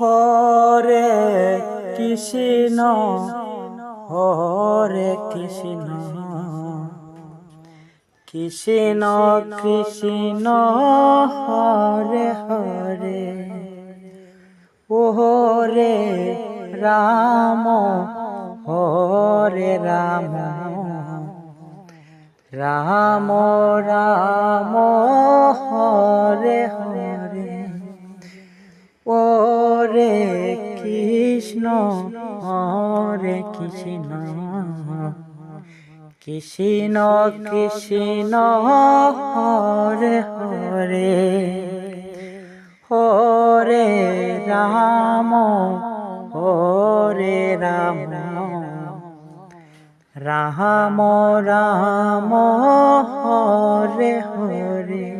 হরে কৃষ্ণ হরে কৃষ্ণ। কৃষ্ণ কৃষ্ণ, হরে হরে। ও হরে রাম হরে রাম। রাম রাম, হরে হরে। ওরে কৃষ্ণ, হরে কৃষ্ণ। কৃষ্ণ কৃষ্ণ, হরে হরে। হরে রাম হরে রাম। রাম রাম, হরে হরে।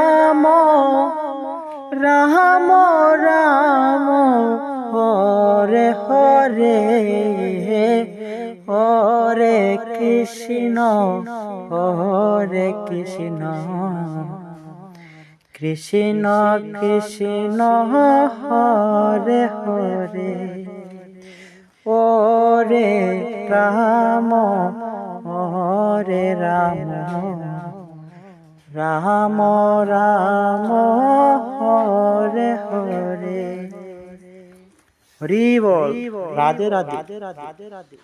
কৃষ্ণ, হরে কৃষ্ণ। কৃষ্ণ কৃষ্ণ, হরে হরে। ওরে রাম হরে রাম। রাম রাম, হরে হরে। হরি বল রাধে রাধে রাধে রাধে।